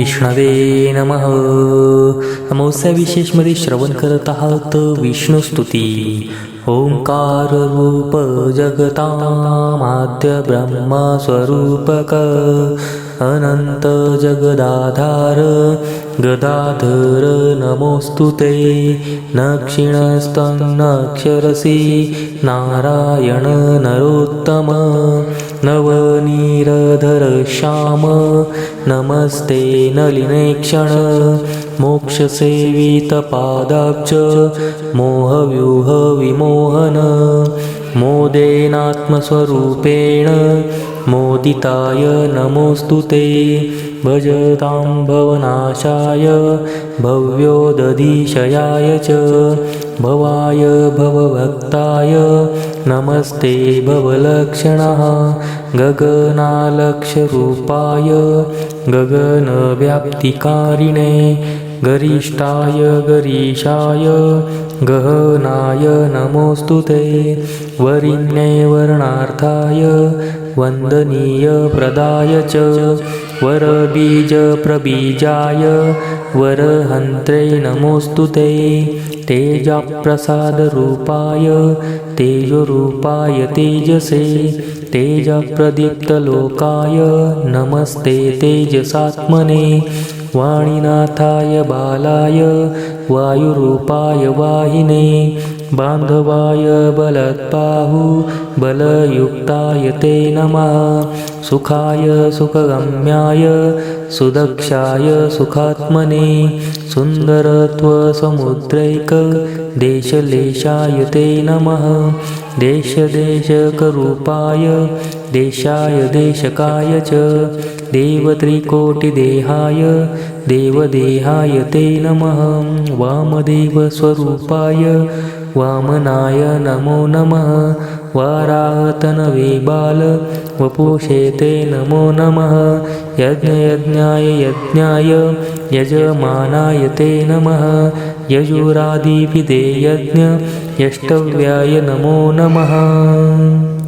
विष्णवे नमः। अमावस्या विशेषमध्ये श्रवण करत आहात विष्णुस्तुती। ओंकार रूप जगतामाद्य ब्रह्मा स्वरूपक अनंत जगदाधार गदाधर नमोऽस्तु ते। नक्षिणस्तन्नक्षरसि नारायण नरोत्तम नवनीरधर श्याम नमस्ते नलिनेक्षण। मोक्षसेवितपादाब्ज। मोहव्यूह विमोहन मोदेनात्मस्वरूपेण। मोदिताय नमोऽस्तु ते। भजतां भवनाशाय भव्योदधिशयाय च भवाय भवभक्ताय। नमस्ते भवलक्षणः। गगनालक्षरूपाय। गगनव्याप्तिकारिणे। गरिष्ठाय गरीशाय गहनाय नमोऽस्तु ते। वरिण्ये वर्णार्थाय वन्दनीयप्रदाय च। वरबीजप्रबीजाय वरहन्त्रे नमोऽस्तु ते। तेजप्रसादरूपाय तेजरूपाय तेजसे। तेजप्रदीप्तलोकाय नमस्ते तेजसात्मने वाणीनाथाय बालाय वायुरूपाय वाहिने बान्धवाय बलत्पाहु बलयुक्ताय ते नमः। सुखाय सुखगम्याय सुदक्षाय सुखात्मने सुन्दरत्वसमुद्रैक देशलेशाय ते नमः। देशदेशकरूपाय देशाय देशकाय च। देवत्रिकोटिदेहाय देवदेहाय ते नमः। वामदेवस्वरूपाय वामनाय नमो नमः। वाराहतनवे बाल वपुषे ते नमो नमः। यज्ञयज्ञाय यज्ञाय यजमानाय ते नमः। यजुरादिविदे यज्ञ यष्टव्याय नमो नमः